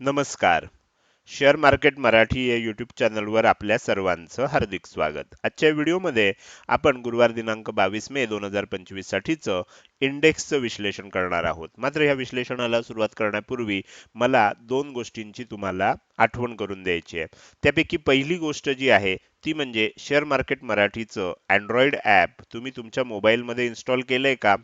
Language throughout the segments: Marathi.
नमस्कार. शेअर मार्केट मराठी या यूट्यूब चॅनलवर आपल्या सर्वांचं हार्दिक स्वागत. आजच्या व्हिडिओमध्ये आपण गुरुवार दिनांक बावीस मे दोन हजार पंचवीससाठीचं इंडेक्सचं विश्लेषण करणार आहोत. मात्र या विश्लेषणाला सुरुवात करण्यापूर्वी मला दोन गोष्टींची तुम्हाला आठवण करून द्यायची आहे. त्यापैकी पहिली गोष्ट जी आहे ती म्हणजे शेअर मार्केट मराठीचं अँड्रॉइड ॲप तुम्ही तुमच्या मोबाईलमध्ये इन्स्टॉल केलंय का?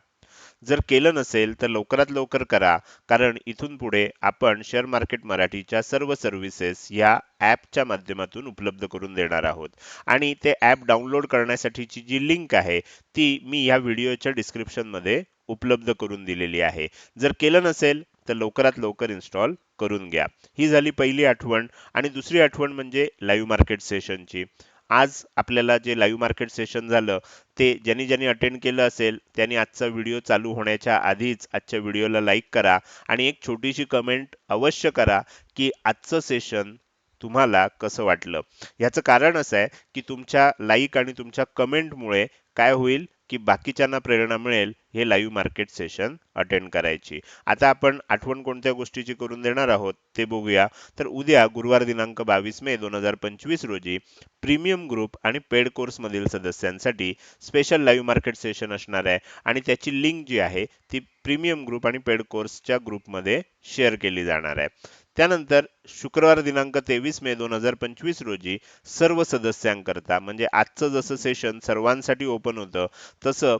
जर केलं नसेल तर लवकरात लवकर करा. कारण इथून पुढे आपण शेअर मार्केट मराठीच्या सर्व सर्व्हिसेस या ॲपच्या माध्यमातून उपलब्ध करून देणार आहोत. आणि ते ॲप डाउनलोड करण्यासाठीची जी लिंक आहे ती मी या व्हिडिओच्या डिस्क्रिप्शनमध्ये उपलब्ध करून दिलेली आहे. जर केलं नसेल तर लवकरात लवकर इन्स्टॉल करून घ्या. ही झाली पहिली आठवण. आणि दुसरी आठवण म्हणजे लाईव्ह मार्केट सेशनची आज आपल्याला जे लाईव्ह मार्केट सेशन झालं ते ज्यांनी ज्यांनी अटेंड केलं असेल त्यांनी आजचा व्हिडिओ चालू होण्याच्या आधीच आजच्या व्हिडिओला लाईक करा आणि एक छोटीशी कमेंट अवश्य करा की आजचं सेशन तुम्हाला कसं वाटलं. याचं कारण असं आहे की तुमच्या लाईक आणि तुमच्या कमेंटमुळे काय होईल? की बाकीच्यांना प्रेरणा मिळेल हे लाईव्ह मार्केट सेशन अटेंड करायची. आता आपण आठवण कोणत्या गोष्टीची करून देणार आहोत ते बघूया. तर उद्या गुरुवार दिनांक बावीस मे दोन हजार पंचवीस रोजी प्रीमियम ग्रुप आणि पेड कोर्स मधील सदस्यांसाठी स्पेशल लाईव्ह मार्केट सेशन असणार आहे. आणि त्याची लिंक जी आहे ती प्रीमियम ग्रुप आणि पेड कोर्सच्या ग्रुपमध्ये शेअर केली जाणार आहे. त्यानंतर शुक्रवार दिनांक तेवीस मे दोन हजार पंचवीस रोजी सर्व सदस्यांकरता म्हणजे आजचं जसं सेशन सर्वांसाठी ओपन होतं तसं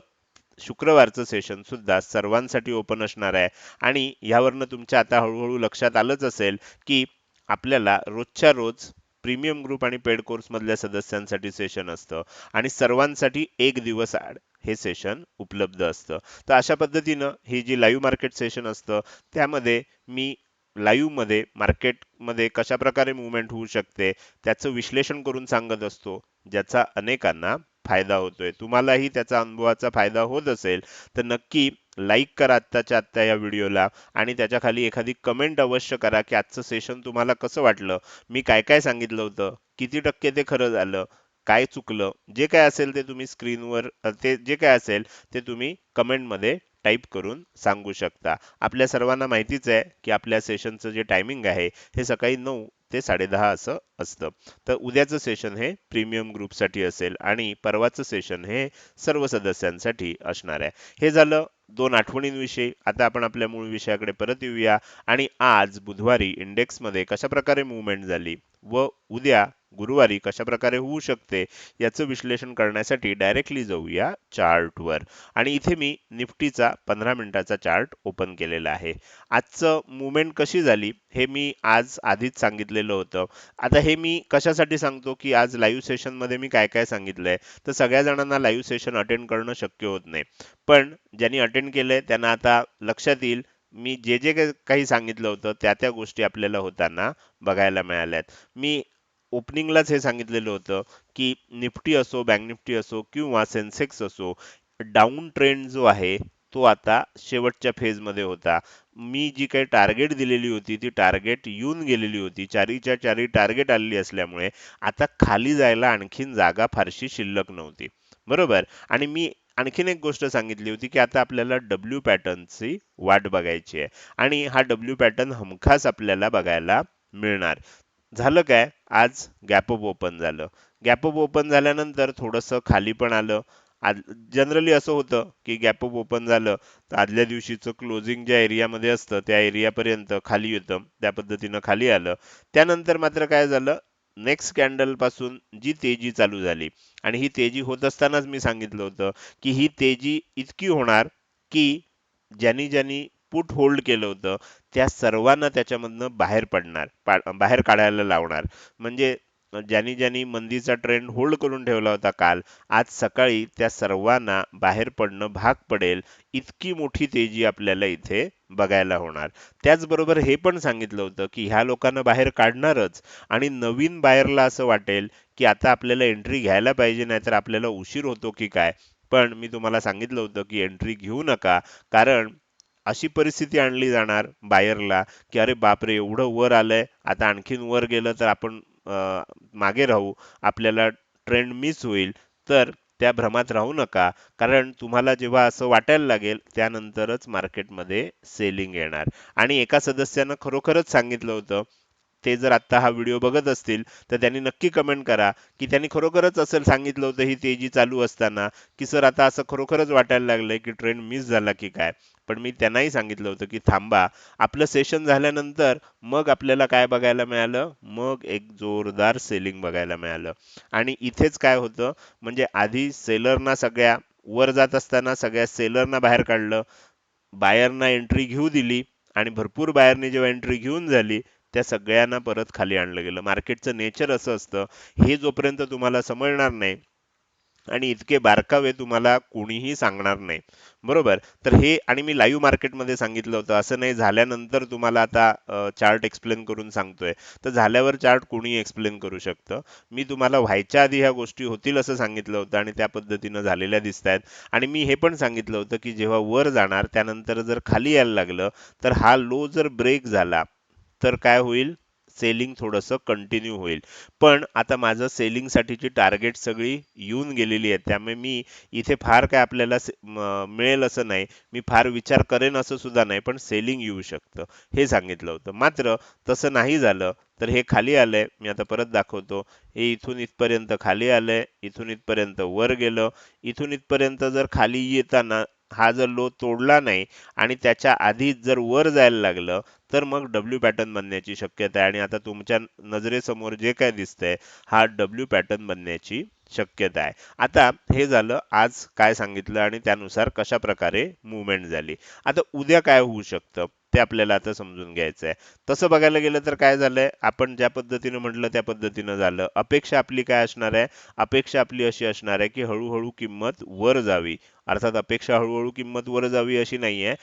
शुक्रवारचं सेशन सुद्धा सर्वांसाठी ओपन असणार आहे. आणि यावरनं तुमच्या आता हळूहळू लक्षात आलंच असेल की आपल्याला रोजच्या रोज प्रीमियम ग्रुप आणि पेड कोर्समधल्या सदस्यांसाठी सेशन असतं. आणि सर्वांसाठी एक दिवस आड हे सेशन उपलब्ध असतं. तर अशा पद्धतीनं ही जी लाईव्ह मार्केट सेशन असतं त्यामध्ये मी लाईव्हमध्ये मार्केटमध्ये कशा प्रकारे मुवमेंट होऊ शकते त्याचं विश्लेषण करून सांगत असतो ज्याचा अनेकांना फायदा होतोय. तुम्हालाही त्याचा अनुभवाचा फायदा होत असेल तर नक्की लाईक करा आत्ताच्या आत्ता या व्हिडिओला आणि त्याच्याखाली एखादी कमेंट अवश्य करा की आजचं सेशन तुम्हाला कसं वाटलं मी काय काय सांगितलं होतं किती टक्के ते खरं झालं काय चुकलं जे काय असेल ते तुम्ही स्क्रीनवर ते जे काय असेल ते तुम्ही कमेंटमध्ये टाईप करून सांगू शकता. आपल्या सर्वांना माहितीच आहे की आपल्या सेशनचं जे टायमिंग आहे हे सकाळी नऊ ते साडेदहा असं असतं. तर उद्याचं सेशन हे प्रीमियम ग्रुपसाठी असेल आणि परवाचं सेशन हे सर्व सदस्यांसाठी असणार आहे. हे झालं दोन आठवणींविषयी. आता आपण आपल्या मूळ विषयाकडे परत येऊया. आणि आज बुधवारी इंडेक्समध्ये कशा प्रकारे मुवमेंट झाली व उद्या गुरुवारी कशा प्रकारे होऊ शकते याचं विश्लेषण करण्यासाठी डायरेक्टली जाऊया चार्टवर. आणि इथे मी निफ्टीचा पंधरा मिनिटाचा चार्ट ओपन केलेला आहे. आजचं मुवमेंट कशी झाली हे मी आज आधीच सांगितलेलं होतं. आता हे मी कशासाठी सांगतो की आज लाईव्ह सेशनमध्ये मी काय काय सांगितलंय? तर सगळ्या जणांना लाईव्ह सेशन अटेंड करणं शक्य होत नाही. पण ज्यांनी अटेंड केलंय त्यांना आता लक्षात येईल. मी जे जे काही सांगितलं होतं त्या त्या गोष्टी आपल्याला होताना बघायला मिळाल्यात. मी ओपनिंगलाच हे सांगितलेलं होतं की निफ्टी असो बँक निफ्टी असो किंवा सेन्सेक्स असो डाऊन ट्रेंड जो आहे तो आता शेवटच्या फेजमध्ये होता. मी जी काही टार्गेट दिलेली होती ती टार्गेट येऊन गेलेली होती. चारीच्या चारी टार्गेट आलेली असल्यामुळे आता खाली जायला आणखीन जागा फारशी शिल्लक नव्हती. बरोबर? आणि मी आणखीन एक गोष्ट सांगितली होती की आता आपल्याला डब्ल्यू पॅटर्नची वाट बघायची आहे. आणि हा डब्ल्यू पॅटर्न हमखास आपल्याला बघायला मिळणार. झालं काय? आज गॅप अप ओपन झालं. गॅप अप ओपन झाल्यानंतर थोडंसं खाली पण आलं. जनरली असं होतं की गॅप अप ओपन झालं तर आदल्या दिवशीचं क्लोजिंग ज्या एरियामध्ये असतं त्या एरियापर्यंत खाली येतं. त्या पद्धतीनं खाली आलं. त्यानंतर मात्र काय झालं? नेक्स्ट कॅन्डलपासून जी तेजी चालू झाली. आणि ही तेजी होत असतानाच मी सांगितलं होतं की ही तेजी इतकी होणार की ज्यांनी ज्यांनी पुट होल्ड केलं होतं त्या सर्वांना त्याच्यामधनं बाहेर पडणार बाहेर काढायला लावणार. म्हणजे ज्यांनी ज्यांनी मंदीचा ट्रेंड होल्ड करून ठेवला होता काल आज सकाळी त्या सर्वांना बाहेर पडणं भाग पडेल इतकी मोठी तेजी आपल्याला इथे बघायला होणार. त्याचबरोबर हे पण सांगितलं होतं की ह्या लोकांना बाहेर काढणारच आणि नवीन बाहेरला असं वाटेल की आता आपल्याला एंट्री घ्यायला पाहिजे नाहीतर आपल्याला उशीर होतो की काय. पण मी तुम्हाला सांगितलं होतं की एंट्री घेऊ नका कारण अशी परिस्थिती आणली जाणार बायरला की अरे बापरे एवढं वर आलंय आता आणखीन वर गेलं तर आपण मागे राहू आपल्याला ट्रेंड मिस होईल तर त्या भ्रमात राहू नका. कारण तुम्हाला जेव्हा असं वाटायला लागेल त्यानंतरच मार्केटमध्ये सेलिंग येणार. आणि एका सदस्यानं खरोखरच सांगितलं होतं ते जर आता हा व्हिडिओ बघत असतील तर त्यांनी नक्की कमेंट करा. की त्यांनी खरोखरच असं सांगितलं होतं ही तेजी चालू असताना की सर आता असं खरोखरच वाटायला लागलंय की ट्रेंड मिस झाला की काय? पण मी त्यांनाही सांगितलं होतं की थांबा आपलं सेशन झाल्यानंतर मग आपल्याला काय बघायला मिळालं? मग एक जोरदार सेलिंग बघायला मिळालं. आणि इथेच काय होतं म्हणजे आधी सेलरना सगळ्या वर जात असताना सगळ्या सेलरना बाहेर काढलं. बायरना एंट्री घेऊ दिली आणि भरपूर बायरनी जेव्हा एंट्री घेऊन झाली त्या सगळ्यांना परत खाली आणलं गेलं. मार्केटचं नेचर असं असतं हे जोपर्यंत तुम्हाला समजणार नाही आणि इतके बारकावे तुम्हाला कोणीही सांगणार नाही. बरोबर? तर हे आणि मी लाईव्ह मार्केटमध्ये सांगितलं होतं असं नाही झाल्यानंतर तुम्हाला आता चार्ट एक्सप्लेन करून सांगतोय. तर झाल्यावर चार्ट कोणी एक्सप्लेन करू शकतं. मी तुम्हाला व्हायच्या आधी ह्या गोष्टी होतील असं सांगितलं होतं आणि त्या पद्धतीनं झालेल्या दिसत आहेत आणि मी हे पण सांगितलं होतं की जेव्हा वर जाणार त्यानंतर जर खाली यायला लागलं तर हा लो जर ब्रेक झाला तर काय होईल? सेलिंग थोडंसं कंटिन्यू होईल. पण आता माझं सेलिंगसाठीची टार्गेट सगळी येऊन गेलेली आहेत त्यामुळे मी इथे फार काय आपल्याला मिळेल असं नाही. मी फार विचार करेन असं सुद्धा नाही पण सेलिंग येऊ शकतं. हे सांगितलं होतं. मात्र तसं नाही झालं तर हे खाली आलंय. मी आता परत दाखवतो. हे इथून इथपर्यंत खाली आलंय. इथून इथपर्यंत वर गेलं. इथून इथपर्यंत जर खाली येताना हा जर लो तोडला नाही आणि त्याच्या आधी जर वर जायला लागलं तर मग डब्ल्यू पॅटर्न बनण्याची शक्यता आहे. आणि आता तुमच्या नजरेसमोर जे काय दिसतंय हा डब्ल्यू पॅटर्न बनण्याची शक्यता आहे. आता हे झालं आज काय सांगितलं आणि त्यानुसार कशा प्रकारे मुवमेंट झाली. आता उद्या काय होऊ शकतं? ते आपल्याला आता समजून घ्यायचं आहे तसं बघायला गेलं तर काय झालंय? आपण ज्या पद्धतीनं म्हटलं त्या पद्धतीनं झालं. अपेक्षा आपली काय असणार आहे? अपेक्षा आपली अशी असणार आहे की हळूहळू किंमत वर जावी. अर्थात अपेक्षा हळूहळू किंमत वर जावी अशी नाहीये.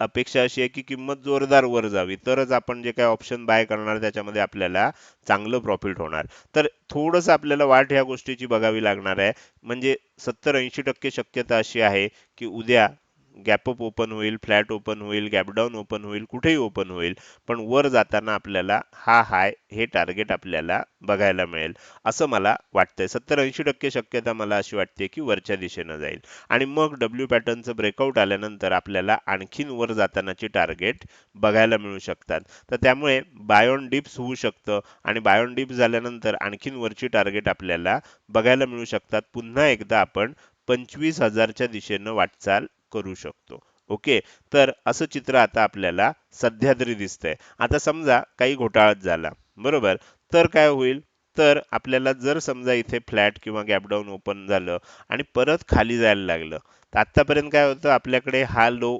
अपेक्षा अशी आहे की किंमत जोरदार वर जावी. तरच आपण जे काय ऑप्शन बाय करणार त्याच्यामध्ये आपल्याला चांगलं प्रॉफिट होणार. तर थोडंसं आपल्याला वाट ह्या गोष्टीची बघावी लागणार आहे. म्हणजे सत्तर ऐंशी टक्के शक्यता अशी आहे की उद्या गॅपअप ओपन होईल फ्लॅट ओपन होईल गॅपडाऊन ओपन होईल कुठेही ओपन होईल पण वर जाताना आपल्याला हा हाय हे टार्गेट आपल्याला बघायला मिळेल. असं मला वाटतंय. सत्तर ऐंशी टक्के शक्यता मला अशी वाटते की वरच्या दिशेनं जाईल. आणि मग डब्ल्यू पॅटर्नचं ब्रेकआउट आल्यानंतर आपल्याला आणखीन वर जातानाची टार्गेट बघायला मिळू शकतात. तर त्यामुळे बायोन डिप्स होऊ शकतं आणि बायोन डिप्स झाल्यानंतर आणखीन वरची टार्गेट आपल्याला बघायला मिळू शकतात. पुन्हा एकदा आपण पंचवीस हजारच्या दिशेनं वाटचाल करू शकतो. ओके? तर असं चित्र आता आपल्याला सध्या तरी दिसतंय. आता समजा काही घोटाळाच झाला. बरोबर? तर काय होईल? तर आपल्याला जर समजा इथे फ्लॅट किंवा गॅपडाऊन ओपन झालं आणि परत खाली जायला लागलं तर आतापर्यंत काय होतं? आपल्याकडे हा लो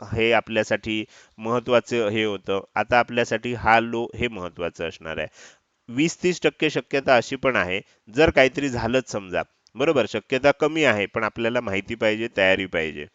हे आपल्यासाठी महत्त्वाचं हे होतं. आता आपल्यासाठी हा लो हे महत्वाचं असणार आहे. वीस तीस टक्के शक्यता अशी पण आहे. जर काहीतरी झालंच समजा बरोबर शक्यता कमी आहे पण आपल्याला माहिती पाहिजे तयारी पाहिजे.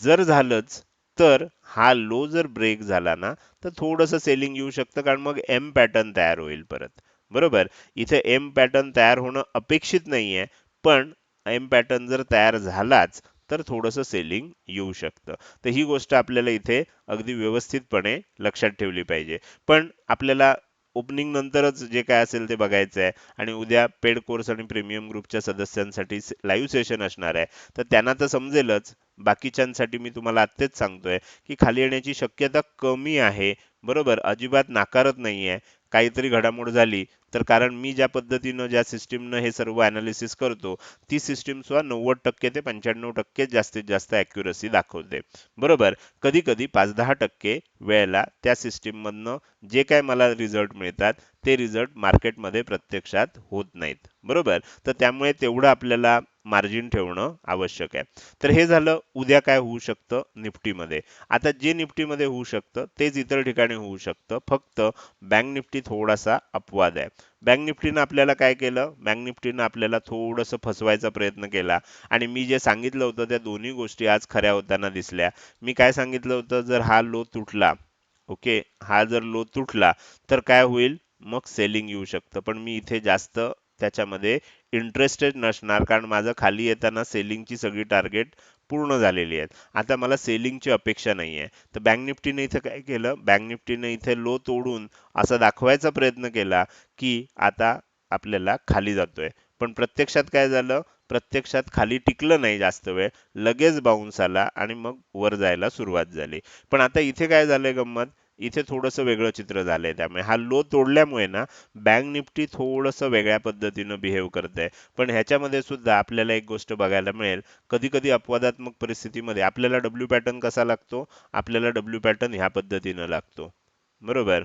जर झालंच तर हा लो जर ब्रेक झाला ना तर थोडंसं सेलिंग येऊ शकतं कारण मग एम पॅटर्न तयार होईल परत. बरोबर? इथे एम पॅटर्न तयार होणं अपेक्षित नाहीये पण एम पॅटर्न जर तयार झालाच तर थोडंसं सेलिंग येऊ शकतं. तर ही गोष्ट आपल्याला इथे अगदी व्यवस्थितपणे लक्षात ठेवली पाहिजे. पण आपल्याला ओपनिंग नंतरच जे काय असेल ते बघायचं आहे. आणि उद्या पेड कोर्स आणि प्रीमियम ग्रुपच्या सदस्यांसाठी लाईव्ह सेशन असणार आहे. तर त्यांना तर समजेलच. बाकीच्यांसाठी मी तुम्हाला आत्तेच सांगतोय की खाली येण्याची शक्यता कमी आहे. बरोबर? अजिबात नाकारत नाहीये. काहीतरी घडामोड झाली तर कारण मी ज्या पद्धतीनं ज्या सिस्टीमनं हे सर्व अनालिसिस करतो ती सिस्टीम सुद्धा नव्वद टक्के ते पंच्याण्णव टक्के जास्तीत जास्त ॲक्युरसी दाखवते. बरोबर? कधी कधी पाच दहा टक्के वेळेला त्या सिस्टीममधनं जे काय मला रिझल्ट मिळतात ते रिझल्ट मार्केटमध्ये प्रत्यक्षात होत नाहीत. बरोबर? तर त्यामुळे तेवढं आपल्याला मार्जिन ठेवणं आवश्यक आहे. तर हे झालं उद्या काय होऊ शकतं? निफ्टीमध्ये. आता जे निफ्टीमध्ये होऊ शकतं तेच इतर ठिकाणी होऊ शकतं. फक्त बँक निफ्टी थोडासा अपवाद आहे. बँक निफ्टीनं आपल्याला काय केलं? बँक निफ्टीनं आपल्याला थोडंसं फसवायचा प्रयत्न केला. आणि मी जे सांगितलं होतं त्या दोन्ही गोष्टी आज खऱ्या होताना दिसल्या. मी काय सांगितलं होतं? जर हा लो तुटला ओके? हा जर लो तुटला तर काय होईल? मग सेलिंग येऊ शकतं. पण मी इथे जास्त त्याच्यामध्ये इंटरेस्टेड नसणार. कारण माझं खाली येताना सेलिंगची सगळी टार्गेट पूर्ण झालेली आहेत. आता मला सेलिंगची अपेक्षा नाही आहे तर बँक निफ्टीने इथे काय केलं? बँक निफ्टीने इथे लो तोडून असा दाखवायचा प्रयत्न केला की आता आपल्याला खाली जातोय. पण प्रत्यक्षात काय झालं? प्रत्यक्षात खाली टिकलं नाही जास्त वेळ. लगेच बाउन्स आला आणि मग वर जायला सुरुवात झाली. पण आता इथे काय झालंय गंमत? इथे थोडंसं वेगळं चित्र झालंय त्यामुळे. हा लो तोडल्यामुळे ना बँक निफ्टी थोडंसं वेगळ्या पद्धतीनं बिहेव करते पण ह्याच्यामध्ये सुद्धा आपल्याला एक गोष्ट बघायला मिळेल. कधी कधी अपवादात्मक परिस्थितीमध्ये आपल्याला डब्ल्यू पॅटर्न कसा लागतो? आपल्याला डब्ल्यू पॅटर्न ह्या पद्धतीनं लागतो. बरोबर?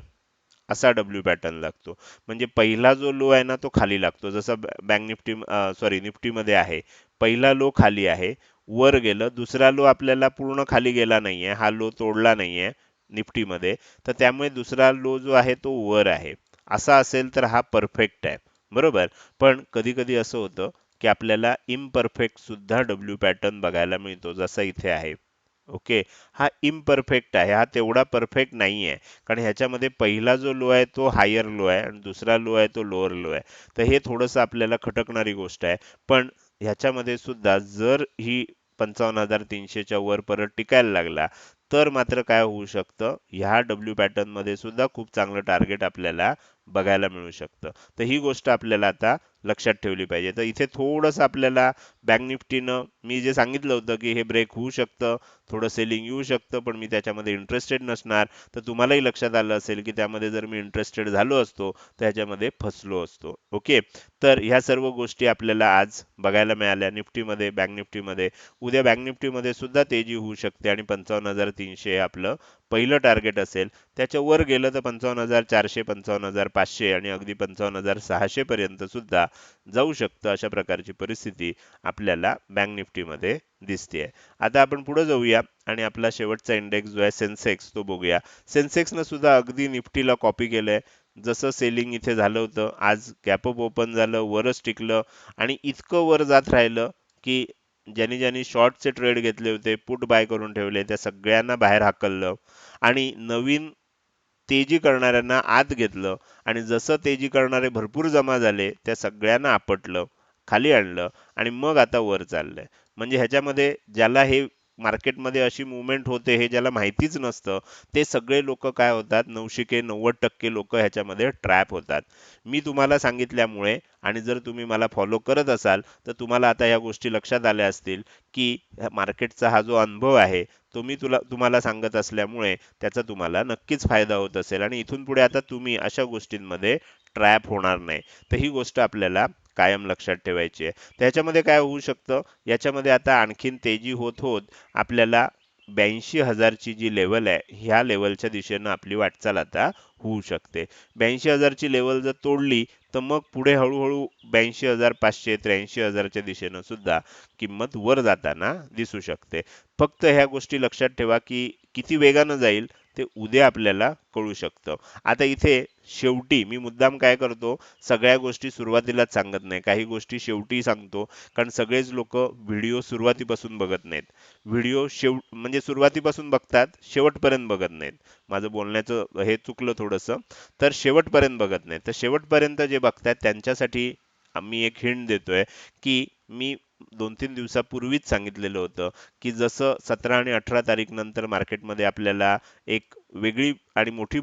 असा डब्ल्यू पॅटर्न लागतो. म्हणजे पहिला जो लो आहे ना तो खाली लागतो. जसं बँक निफ्टी सॉरी निफ्टीमध्ये आहे. पहिला लो खाली आहे. वर गेलं. दुसरा लो आपल्याला पूर्ण खाली गेला नाहीये. हा लो तोडला नाहीये. निफ्टीमध्ये तर त्यामुळे दुसरा लो जो आहे तो वर आहे. असा असेल तर हा परफेक्ट आहे. बरोबर? पण कधी कधी असं होतं की आपल्याला इम्परफेक्ट सुद्धा डब्ल्यू पॅटर्न बघायला मिळतो जसा इथे आहे. ओके हा इम्परफेक्ट आहे. हा तेवढा परफेक्ट नाही आहे कारण ह्याच्यामध्ये पहिला जो लो आहे तो हायर लो आहे आणि दुसरा लो आहे तो लोअर लो आहे. तर हे थोडंसं आपल्याला खटकणारी गोष्ट आहे. पण ह्याच्यामध्ये सुद्धा जर ही पंचावन्न हजार तीनशेच्या वर परत टिकायला लागला तर मात्र काय होऊ शकतं? ह्या डब्ल्यू पॅटर्नमध्ये सुद्धा खूप चांगलं टार्गेट आपल्याला बघायला मिळू शकतं. तर ही गोष्ट आपल्याला आता लक्षात ठेवली पाहिजे. तर इथे थोडंसं आपल्याला बँक निफ्टीनं मी जे सांगितलं होतं की हे ब्रेक होऊ शकतं थोडं सेलिंग येऊ शकतं पण मी त्याच्यामध्ये इंटरेस्टेड नसणार. तर तुम्हालाही लक्षात आलं असेल की त्यामध्ये जर मी इंटरेस्टेड झालो असतो तर ह्याच्यामध्ये फसलो असतो. ओके तर ह्या सर्व गोष्टी आपल्याला आज बघायला मिळाल्या. निफ्टीमध्ये बँक निफ्टीमध्ये उद्या बँक निफ्टीमध्ये सुद्धा तेजी होऊ शकते आणि पंचावन्न हजार तीनशे आपलं पहिलं टार्गेट असेल त्याच्या वर गेलं तर पंचावन्न हजार चारशे पंचावन्न हजार पाचशे आणि अगदी पंचावन्न हजार सहाशे पर्यंत सुद्धा जाऊ शकतं अशा प्रकारची परिस्थिती आपल्याला बँक निफ्टीमध्ये दिसते आता आपण पुढे जाऊया आणि आपला शेवटचा इंडेक्स जो आहे सेन्सेक्स तो बघूया. सेन्सेक्सनं सुद्धा अगदी निफ्टीला कॉपी केलंय. जसं सेलिंग इथे झालं होतं आज गॅपअप ओपन झालं वरच टिकलं आणि इतकं वर जात राहिलं की ज्यांनी ज्यांनी शॉर्टचे ट्रेड घेतले होते पुट बाय करून ठेवले त्या सगळ्यांना बाहेर हाकललं. आणि नवीन तेजी करणाऱ्यांना आत घेतलं. आणि जसं तेजी करणारे भरपूर जमा झाले त्या सगळ्यांना आपटलं खाली आणलं. आणि मग आता वर चाललंय. म्हणजे ह्याच्यामध्ये ज्याला हे मार्केटमध्ये अशी मुवमेंट होते हे ज्याला माहितीच नसतं ते सगळे लोक काय होतात नऊशे नव्वद टक्के लोक ह्याच्यामध्ये ट्रॅप होतात. मी तुम्हाला सांगितल्यामुळे आणि जर तुम्ही मला फॉलो करत असाल तर तुम्हाला आता या गोष्टी लक्षात आल्या असतील की मार्केटचा हा जो अनुभव आहे तो मी तुला तुम्हाला सांगत असल्यामुळे त्याचा तुम्हाला नक्कीच फायदा होत असेल. आणि इथून पुढे आता तुम्ही अशा गोष्टींमध्ये ट्रॅप होणार नाही. तर ही गोष्ट आपल्याला कायम लक्षात ठेवायची आहे. त्याच्यामध्ये काय होऊ शकतं? याच्यामध्ये आता आणखीन तेजी होत होत आपल्याला ब्याऐंशी हजारची जी लेवल आहे ह्या लेवलच्या दिशेनं आपली वाटचाल आता होऊ शकते. ब्याऐंशी हजारची लेवल जर तोडली तर मग पुढे हळूहळू ब्याऐंशी हजार पाचशे त्र्याऐंशी हजारच्या दिशेनं सुद्धा किंमत वर जाताना दिसू शकते. फक्त ह्या गोष्टी लक्षात ठेवा की किती वेगानं जाईल ते उद्या आपल्याला कळू शकतं. आता इथे शेवटी मी मुद्दाम काय करतो सगळ्या गोष्टी सुरुवातीलाच सांगत नाही. काही गोष्टी शेवटी सांगतो कारण सगळेच लोक व्हिडिओ सुरुवातीपासून बघत नाहीत. व्हिडिओ शेव म्हणजे सुरुवातीपासून बघतात शेवटपर्यंत बघत नाहीत. माझं बोलण्याचं हे चुकलं थोडंसं. तर शेवटपर्यंत बघत नाहीत. तर शेवटपर्यंत जे बघतात त्यांच्यासाठी मी एक हिंट देतोय की मी दोन तीन दिवसापूर्वीच सांगितलेलं होतं की जसं सतरा आणि अठरा तारीख नंतर मार्केटमध्ये आपल्याला एक वेगळी आणि मोठी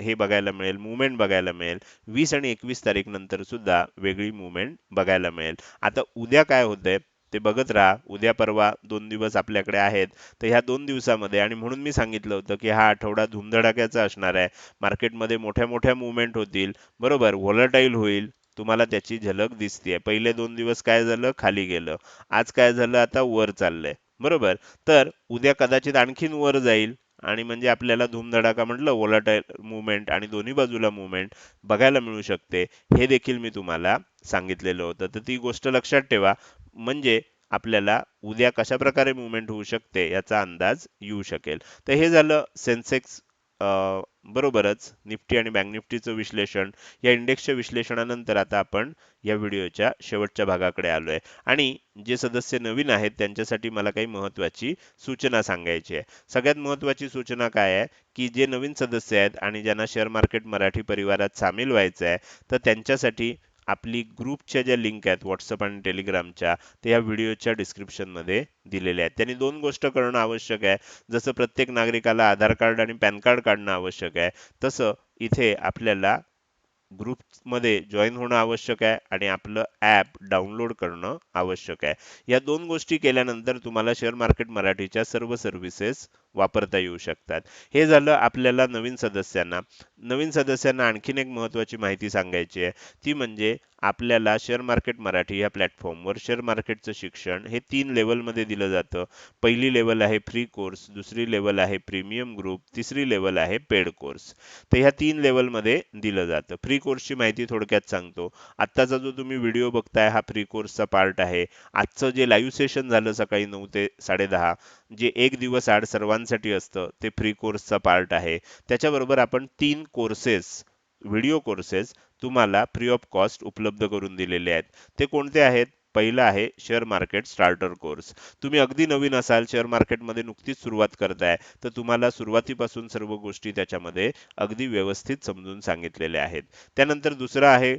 हे बघायला मिळेल मुवमेंट बघायला मिळेल. वीस आणि एकवीस तारीख नंतर सुद्धा वेगळी मुवमेंट बघायला मिळेल. आता उद्या काय होतंय ते बघत राहा. उद्या परवा दोन दिवस आपल्याकडे आहेत. तर ह्या दोन दिवसामध्ये आणि म्हणून मी सांगितलं होतं की हा आठवडा धुमधडाक्याचा असणार आहे. मार्केटमध्ये मोठ्या मोठ्या मुवमेंट होतील. बरोबर व्हॉलटाईल होईल. तुम्हाला त्याची झलक दिसते पहिले दोन दिवस काय झालं? खाली गेलं. आज काय झालं? आता वर चाललंय. बरोबर? तर उद्या कदाचित आणखीन वर जाईल आणि म्हणजे आपल्याला धूमधडाका म्हटलं वोलाटाईल मुवमेंट आणि दोन्ही बाजूला मुवमेंट बघायला मिळू शकते. हे देखील मी तुम्हाला सांगितलेलं होतं. तर ती गोष्ट लक्षात ठेवा. म्हणजे आपल्याला उद्या कशा प्रकारे मुवमेंट होऊ शकते याचा अंदाज येऊ शकेल. तर हे झालं सेन्सेक्स बरोबरच निफ्टी आणि बँक निफ्टीचं विश्लेषण या इंडेक्सच्या विश्लेषणानंतर आता आपण या व्हिडिओच्या शेवटच्या भागाकडे आलोय. आणि जे सदस्य नवीन आहेत त्यांच्यासाठी मला काही महत्त्वाची सूचना सांगायची आहे. सगळ्यात महत्वाची सूचना काय आहे? की जे नवीन सदस्य आहेत आणि ज्यांना शेअर मार्केट मराठी परिवारात सामील व्हायचं आहे तर त्यांच्यासाठी आपली ग्रुपच्या ज्या लिंक आहेत व्हॉट्सअप आणि टेलिग्रामच्या ते या व्हिडिओच्या डिस्क्रिप्शनमध्ये दिलेल्या आहेत. त्यांनी दोन गोष्ट करणं आवश्यक आहे. जसं प्रत्येक नागरिकाला आधार कार्ड आणि पॅन कार्ड काढणं आवश्यक आहे. तसं इथे आपल्याला ग्रुपमध्ये जॉईन होणं आवश्यक आहे आणि आपलं ॲप डाउनलोड करणं आवश्यक आहे. या दोन गोष्टी केल्यानंतर तुम्हाला शेअर मार्केट मराठीच्या सर्व सर्व्हिसेस वापरता येऊ शकतात. हे झालं आपल्याला नवीन सदस्यांना. नवीन सदस्यांना आणखीन एक महत्त्वाची माहिती सांगायची आहे. ती म्हणजे आपल्याला शेअर मार्केट मराठी या प्लॅटफॉर्मवर शेअर मार्केटचं शिक्षण हे तीन लेवलमध्ये दिलं जातं. पहिली लेवल आहे फ्री कोर्स दुसरी लेवल आहे प्रीमियम ग्रुप तिसरी लेवल आहे पेड कोर्स. तर ह्या तीन लेवलमध्ये दिलं जातं. फ्री कोर्सची माहिती थोडक्यात सांगतो. आत्ताचा जो तुम्ही व्हिडिओ बघताय हा फ्री कोर्सचा पार्ट आहे. आजचं जे लाईव्ह सेशन झालं सकाळी नऊ ते साडेदहा जे एक दिवस आड सर्वांसाठी असतं ते फ्री कोर्सचा पार्ट आहे. त्याच्याबरोबर आपण तीन कोर्सेस व्हिडिओ कोर्सेस तुम्हाला फ्री ऑफ कॉस्ट उपलब्ध करून दिलेले आहेत. ते कोणते आहेत? पहिलं आहे शेअर मार्केट स्टार्टर कोर्स तुम्ही अगदी नवीन असाल शेअर मार्केटमध्ये नुकतीच सुरुवात करताय तर तुम्हाला सुरुवातीपासून सर्व गोष्टी त्याच्यामध्ये अगदी व्यवस्थित समजून सांगितलेल्या आहेत. त्यानंतर दुसरं आहे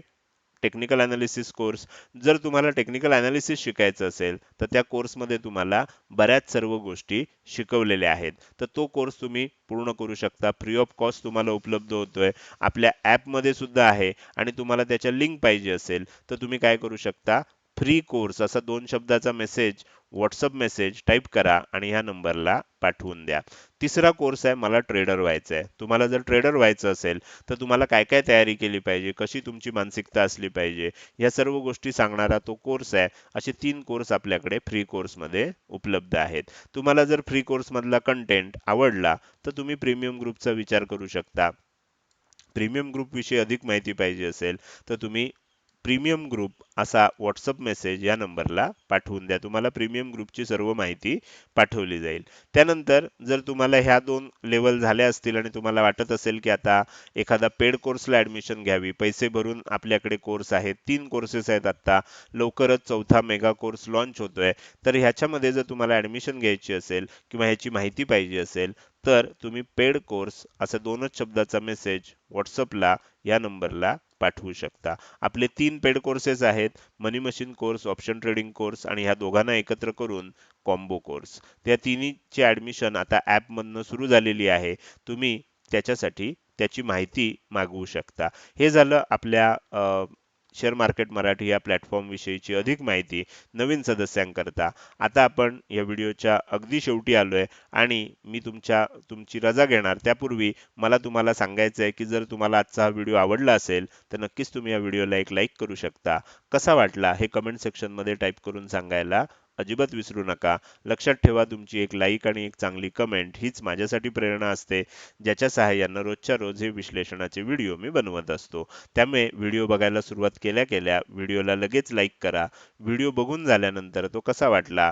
टेक्निकल अनालिसिस कोर्स जर तुम्हाला टेक्निकल अनालिसिस शिकायचं असेल तर त्या कोर्समध्ये तुम्हाला बऱ्याच सर्व गोष्टी शिकवलेल्या आहेत. तर तो कोर्स तुम्ही पूर्ण करू शकता. फ्री ऑफ कॉस्ट तुम्हाला उपलब्ध होतोय. आपल्या ॲपमध्ये सुद्धा आहे आणि तुम्हाला त्याच्या लिंक पाहिजे असेल तर तुम्ही काय करू शकता? फ्री कोर्स असा दोन शब्दाचा मेसेज व्हॉट्सअप मेसेज टाईप करा आणि ह्या नंबरला पाठवून द्या. तिसरा कोर्स आहे मला ट्रेडर व्हायचं आहे तुम्हाला जर ट्रेडर व्हायचं असेल तर तुम्हाला काय काय तयारी केली पाहिजे? कशी तुमची मानसिकता असली पाहिजे? या सर्व गोष्टी सांगणारा तो कोर्स आहे. असे तीन कोर्स आपल्याकडे फ्री कोर्समध्ये उपलब्ध आहेत. तुम्हाला जर फ्री कोर्समधला कंटेंट आवडला तर तुम्ही प्रीमियम ग्रुपचा विचार करू शकता. प्रीमियम ग्रुपविषयी अधिक माहिती पाहिजे असेल तर तुम्ही प्रीमियम ग्रुप असा व्हॉट्सअप मेसेज या नंबरला पाठवून द्या. तुम्हाला प्रीमियम ग्रुपची सर्व माहिती पाठवली जाईल. त्यानंतर जर तुम्हाला ह्या दोन लेवल झाल्या असतील आणि तुम्हाला वाटत असेल की आता एखादा पेड कोर्सला ऍडमिशन घ्यावी पैसे भरून आपल्याकडे कोर्स आहेत तीन कोर्सेस आहेत आता लवकरच चौथा मेगा कोर्स लॉन्च होतोय तर ह्याच्यामध्ये जर तुम्हाला ऍडमिशन घ्यायची असेल किंवा ह्याची माहिती पाहिजे असेल तर तुम्ही पेड कोर्स असा दोनच शब्दाचा मेसेज व्हॉट्सअपला या नंबरला पाठवू शकता. आपले तीन पेड कोर्सेस आहेत money machine course option trading course आणि ह्या दोघांना एकत्र करून कॉम्बो कोर्स त्या तिन्हीची ऍडमिशन आता ॲपमधनं सुरू झालेली आहे. तुम्ही त्याच्यासाठी त्याची माहिती मागवू शकता. हे झालं आपल्या शेअर मार्केट मराठी या प्लॅटफॉर्म विषयीची अधिक माहिती नवीन सदस्यांकरता. आता आपण या व्हिडिओच्या अगदी शेवटी आलोय आणि मी तुमच्या तुमची रजा घेणार. त्यापूर्वी मला तुम्हाला सांगायचं आहे की जर तुम्हाला आजचा हा व्हिडिओ आवडला असेल तर नक्कीच तुम्ही या व्हिडिओला एक लाईक करू शकता. कसा वाटला हे कमेंट सेक्शनमध्ये टाईप करून सांगायला. अजिबात विसरू नका. लक्षात ठेवा तुमची एक लाईक आणि एक चांगली कमेंट हीच माझ्यासाठी प्रेरणा असते ज्याच्या सहाय्यानं रोजच्या रोज हे विश्लेषणाचे व्हिडिओ मी बनवत असतो. त्यामुळे व्हिडिओ बघायला सुरुवात केल्या केल्या व्हिडिओला लगेच लाईक करा. व्हिडिओ बघून झाल्यानंतर तो कसा वाटला?